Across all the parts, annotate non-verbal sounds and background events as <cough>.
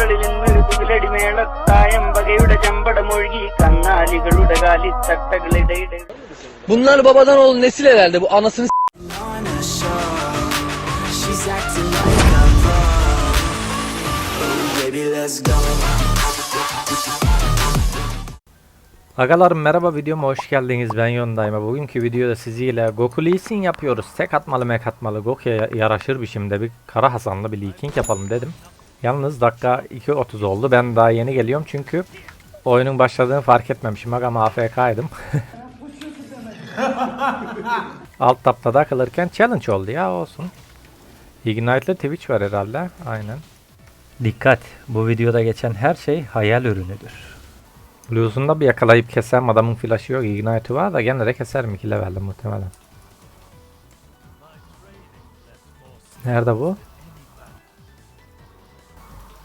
മുറികളിൽ മൃദുവിലടിമേളത്തായം വകയുടെ ചമ്പടമൊഴുകി കന്നാലികളുടെ കാലിത്തട്ടകളിടയിടെ Bunlar babadan oğlu nesil herhalde bu anasını s- on a show. She's acting like a pro. Oh, baby, let's go. Agalarım merhaba videoma hoş geldiniz ben Yondayma. Bugünkü videoda siziyle Goku Lee Sin yapıyoruz. Tek atmalı mek atmalı Goku'ya yaraşır biçimde bir Kara Hasan'la bir Lee King yapalım dedim. Yalnız dakika 2.30 oldu. Ben daha yeni geliyorum çünkü oyunun başladığını fark etmemişim. Aga AFK'ydım. <laughs> Alt tapta takılırken challenge oldu ya olsun. Ignite'lı Twitch var herhalde. Aynen. Dikkat! Bu videoda geçen her şey hayal ürünüdür. Blues'unu da bir yakalayıp keserim. Adamın flash'ı yok. Ignite'ı var da gene de keserim 2 levelde muhtemelen. Nerede bu?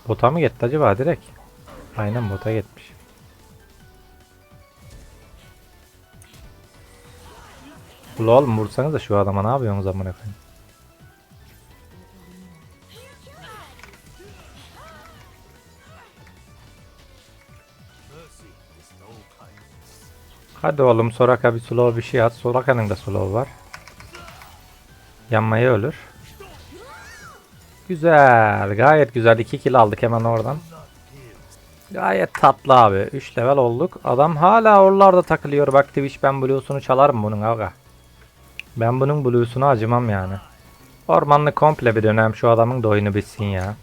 Bota mı gitti acaba direkt? Aynen bota gitmiş. Ula oğlum vursanız da şu adama ne yapıyorsunuz amına koyayım? Hadi oğlum Soraka bir slow bir şey at. Soraka'nın da slow var. Yanmaya ölür. Güzel. Gayet güzel. 2 kill aldık hemen oradan. Gayet tatlı abi. 3 level olduk. Adam hala oralarda takılıyor. Bak Twitch ben blues'unu çalarım bunun aga. Ben bunun blues'unu acımam yani. Ormanlı komple bir dönem şu adamın da oyunu bitsin ya.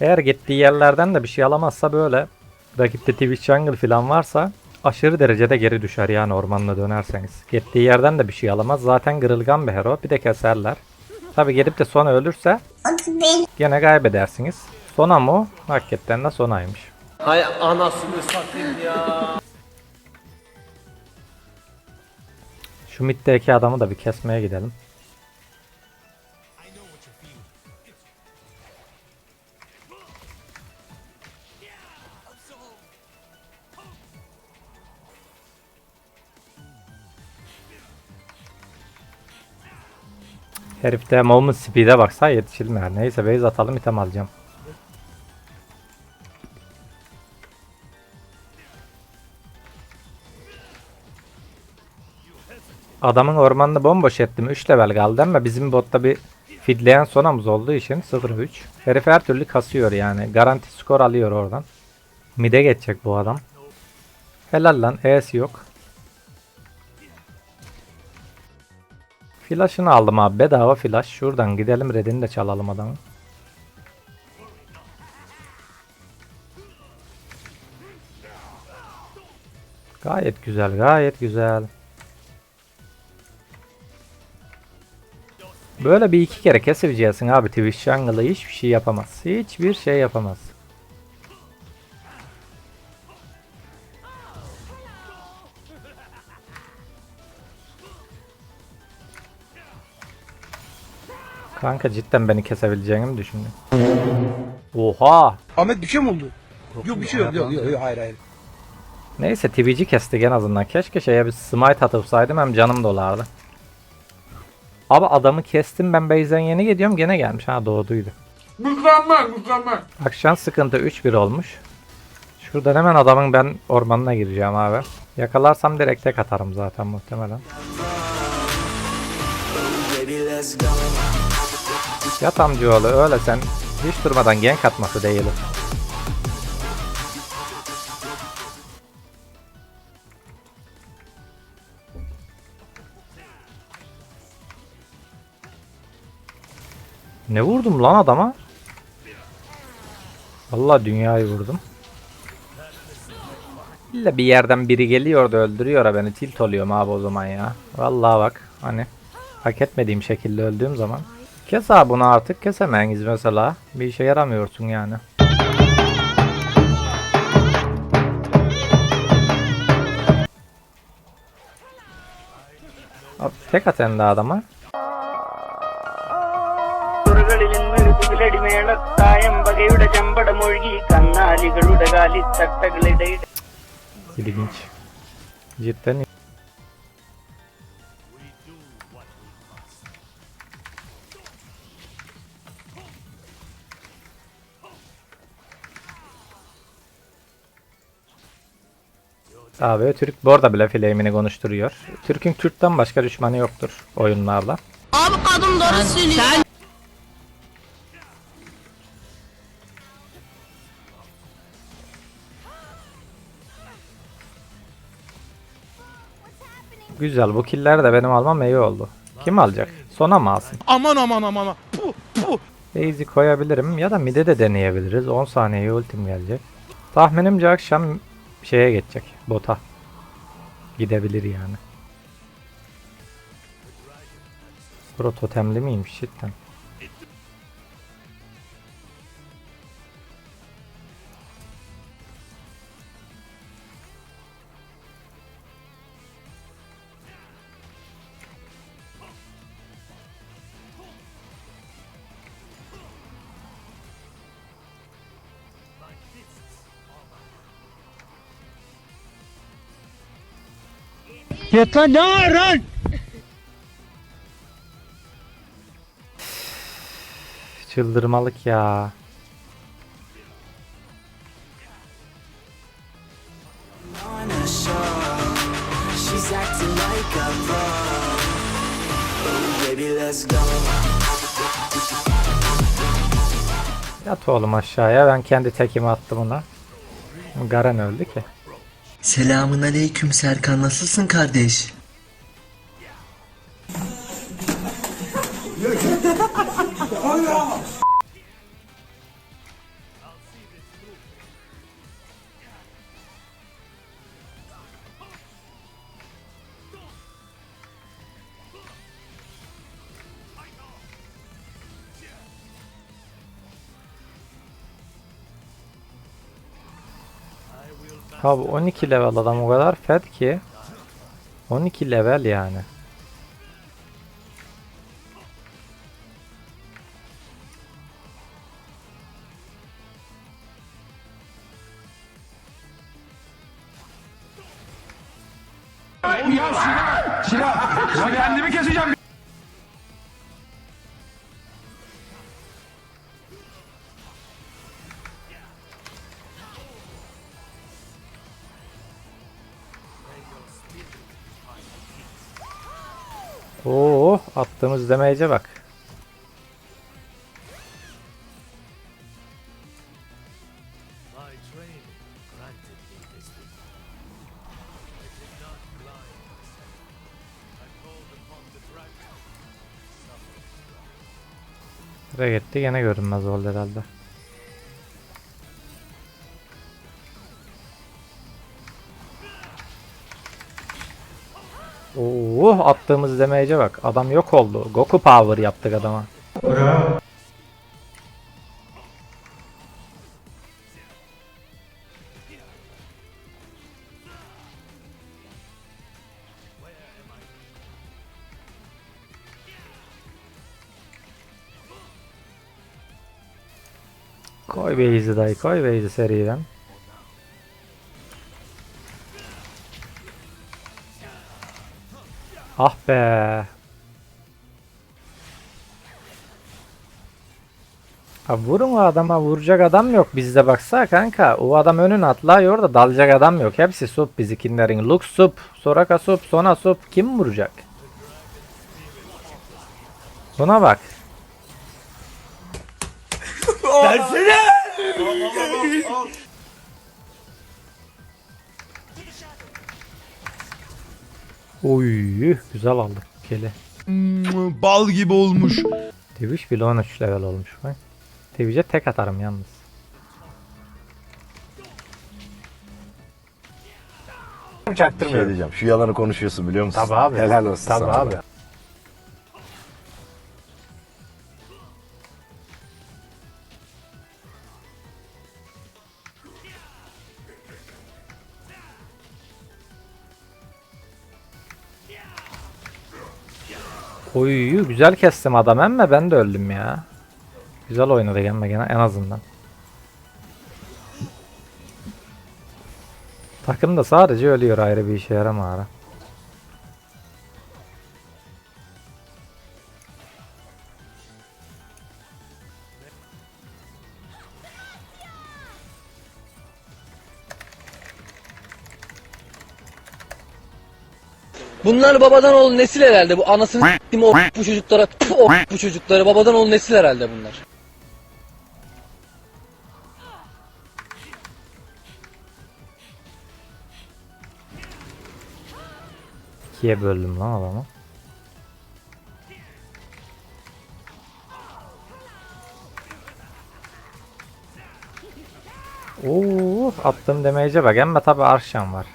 Eğer gittiği yerlerden de bir şey alamazsa böyle rakipte Twitch jungle falan varsa aşırı derecede geri düşer yani ormanla dönerseniz. Gittiği yerden de bir şey alamaz. Zaten kırılgan bir hero. Bir de keserler. Tabi gelip de sona ölürse gene kaybedersiniz. Sona mı? Hakikaten de sonaymış. Hay anasını satayım ya. Şu middeki adamı da bir kesmeye gidelim. Herifte moment speed'e baksa yetişilmiyor. Neyse base atalım item alacağım. Adamın ormanını bomboş ettim. 3 level kaldı ama bizim botta bir fidleyen sonamız olduğu için 0-3. Herif her türlü kasıyor yani. Garanti skor alıyor oradan. Mide geçecek bu adam. Helal lan. E'si yok. Flash'ını aldım abi. Bedava flash. Şuradan gidelim redini de çalalım adamın. Gayet güzel. Gayet güzel. Böyle bir iki kere kesebileceksin abi Twitch Jungle'ı hiçbir şey yapamaz. Hiçbir şey yapamaz. Kanka cidden beni kesebileceğini mi düşündün? Oha! Ahmet bir şey mi oldu? Yok bir şey yok. Yok, yok, yok, hayır hayır. Neyse Twitch'i kestik en azından. Keşke şeye bir smite atıpsaydım hem canım dolardı. Abi adamı kestim ben base'den yeni gidiyorum gene gelmiş. Ha doğduydu. Mükemmel mükemmel. Akşam sıkıntı 3-1 olmuş. Şuradan hemen adamın ben ormanına gireceğim abi. Yakalarsam direkt tek atarım zaten muhtemelen. Baby, let's go. Yat amcaoğlu öyle sen hiç durmadan gank atması değil. o. Ne vurdum lan adama? Vallahi dünyayı vurdum. İlla bir yerden biri geliyor da öldürüyor ha beni tilt oluyorum abi o zaman ya. Vallahi bak hani hak etmediğim şekilde öldüğüm zaman. Kes abi bunu artık kesemeyiz mesela. Bir işe yaramıyorsun yani. Abi tek at hem de adama. İlginç. Cidden Abi Türk bu arada bile flame'ini konuşturuyor. Türk'ün Kürt'ten başka düşmanı yoktur oyunlarda. Abi kadın doğru söylüyor. Güzel bu killer de benim almam iyi oldu. Kim alacak? Sona mı alsın? Aman aman aman aman. Puh, puh. Easy koyabilirim ya da mid'e de deneyebiliriz. 10 saniyeye ultim gelecek. Tahminimce akşam şeye geçecek. Bota. Gidebilir yani. Bro totemli miymiş cidden? Çıldırmalık ya. On a show. She's acting like a pro. Oh, baby, let's go. Yat oğlum aşağıya ben kendi tekimi attım ona. Garen öldü ki. Selamun aleyküm Serkan nasılsın kardeş? Abi 12 level adam o kadar fed ki. 12 level yani. Ya kendimi keseceğim. Oo attığımız demeyece bak. Buraya gitti gene görünmez oldu herhalde. Oo attığımız demeyece bak. Adam yok oldu. Goku power yaptık adama. Koy base'i dayı koy base'i seriden. Ah be. Ha vurun o adama vuracak adam yok bizde baksa kanka. O adam önün atlıyor da dalacak adam yok. Hepsi sup bizikinlerin. Lux sup, Soraka sup, Sona sup. Kim vuracak? Buna bak. Oy güzel aldık keli. Bal gibi olmuş. Twitch bile 13 level olmuş bak. Twitch'e tek atarım yalnız. Şey diyeceğim. Şu yalanı konuşuyorsun biliyor musun? Tabii abi. Helal olsun Tabii sana. abi. Oy güzel kestim adam emme ben de öldüm ya. Güzel oynadı gene gene en azından. Takım da sadece ölüyor ayrı bir işe yaramıyor. Bunlar babadan oğul nesil herhalde bu anasını s**tim o bu çocuklara o bu çocuklara babadan oğul nesil herhalde bunlar. İkiye böldüm lan adamı. Oo, attığım damage'e bak. Ama tabi Arşan var.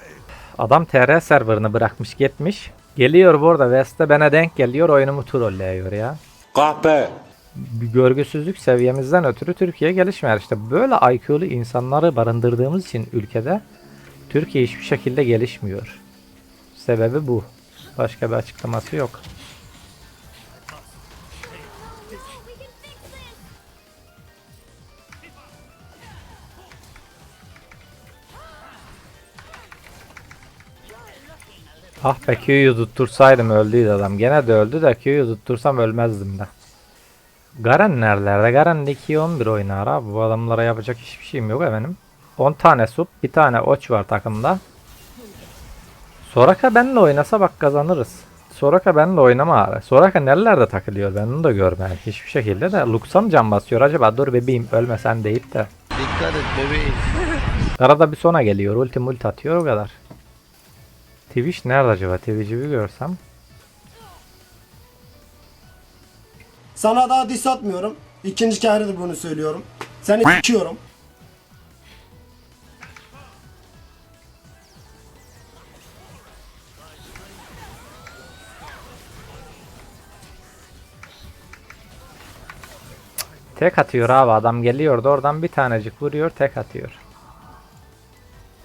Adam TR serverını bırakmış gitmiş. Geliyor burada West'te bana denk geliyor oyunumu trolleyiyor ya. Kahpe. Bir görgüsüzlük seviyemizden ötürü Türkiye gelişmiyor. İşte böyle IQ'lu insanları barındırdığımız için ülkede Türkiye hiçbir şekilde gelişmiyor. Sebebi bu. Başka bir açıklaması yok. Ah be Q'yu tuttursaydım öldüydü adam. Gene de öldü de Q'yu tuttursam ölmezdim de. Garen nerelerde? Garen de 2-11 oynar abi. Bu adamlara yapacak hiçbir şeyim yok efendim. 10 tane sup, bir tane oç var takımda. Soraka benle oynasa bak kazanırız. Soraka benle oynama abi. Soraka nerelerde takılıyor ben onu da görmem. Hiçbir şekilde de Lux'a mı can basıyor acaba? Dur bebeğim ölmesen deyip de. Dikkat et bebeğim. Arada bir sona geliyor. Ulti multi atıyor o kadar. Twitch nerede acaba? Twitch'i bir görsem. Sana daha diss atmıyorum. İkinci kere de bunu söylüyorum. Seni s**iyorum. Tek atıyor abi adam geliyordu oradan bir tanecik vuruyor tek atıyor.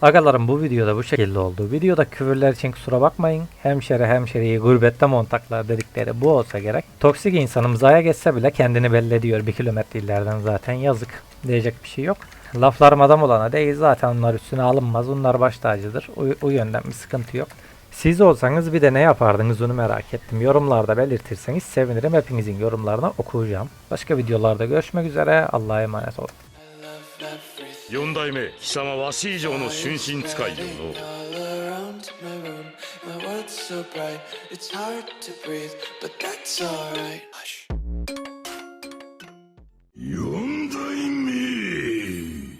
Agalarım bu videoda bu şekilde oldu. Videoda küfürler için kusura bakmayın. Hemşeri hemşeriyi gurbette montaklar dedikleri bu olsa gerek. Toksik insanımız aya geçse bile kendini belli ediyor bir kilometre ileriden zaten yazık. Diyecek bir şey yok. Laflarım adam olana değil zaten onlar üstüne alınmaz. Onlar baş tacıdır. O, o yönden bir sıkıntı yok. Siz olsanız bir de ne yapardınız onu merak ettim. Yorumlarda belirtirseniz sevinirim. Hepinizin yorumlarını okuyacağım. Başka videolarda görüşmek üzere. Allah'a emanet olun. ４代目貴様わし以上の春心使いよの。四